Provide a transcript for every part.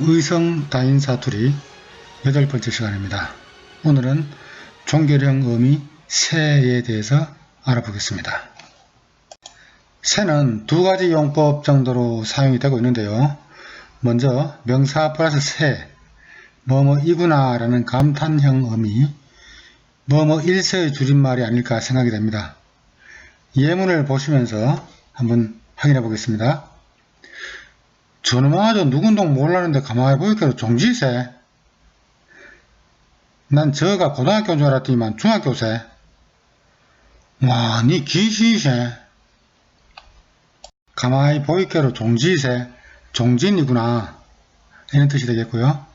의성 다인 사투리 여덟 번째 시간입니다. 오늘은 종결형 의미 새에 대해서 알아보겠습니다. 새는 두 가지 용법 정도로 사용이 되고 있는데요. 먼저 명사 플러스 새, 뭐뭐 이구나 라는 감탄형 의미, 뭐뭐 일세의 줄임말이 아닐까 생각이 됩니다. 예문을 보시면서 한번 확인해 보겠습니다. 저놈아 저 누군동 몰랐는데 가만히 보니까 종지세. 난 저가 고등학교인 줄 알았더니만 중학교세. 와, 니 귀신이세. 가만히 보이께로 종지세. 종진이구나. 이런 뜻이 되겠고요.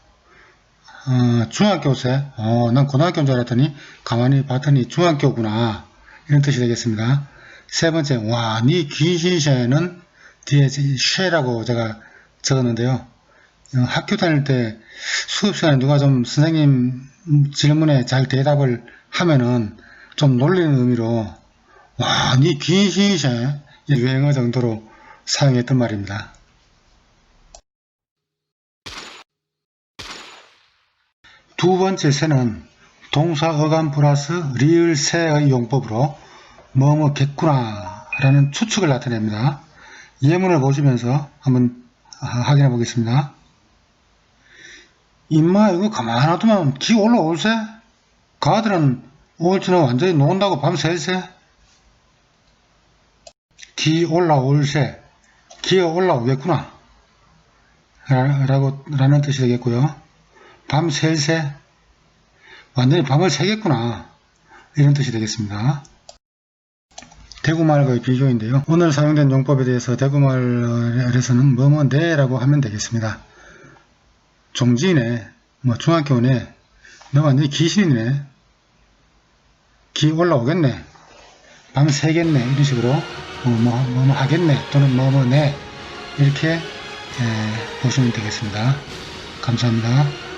어, 중학교세. 어, 난 고등학교인 줄 알았더니 가만히 봤더니 중학교구나. 이런 뜻이 되겠습니다. 세 번째, 와, 니 귀신세는 뒤에 쉐라고 제가 적었는데요. 어, 학교 다닐 때 수업 시간에 누가 좀 선생님 질문에 잘 대답을 하면은 좀 놀리는 의미로 와, 니 귀신이세 유행어 정도로 사용했던 말입니다. 두 번째 새는 동사 어감 플러스 리을 새의 용법으로 뭐뭐 겠구나 라는 추측을 나타냅니다. 예문을 보시면서 한번 아, 확인해 보겠습니다. 임마 이거 가만 놔두면 기 올라올세? 가들은 오일치는 완전히 논다고 밤새세? 기 올라올세 기어 올라오겠구나 라, 라고 라는 뜻이 되겠고요. 밤새세 완전히 밤을 새겠구나 이런 뜻이 되겠습니다. 대구말과의 비교인데요. 오늘 사용된 용법에 대해서 대구말에서는 뭐뭐네 라고 하면 되겠습니다. 종지네, 뭐 중학교네, 너 완전히 귀신이네, 기 올라오겠네, 밤 새겠네 이런 식으로 뭐뭐뭐 하겠네 또는 뭐뭐네 이렇게 에, 보시면 되겠습니다. 감사합니다.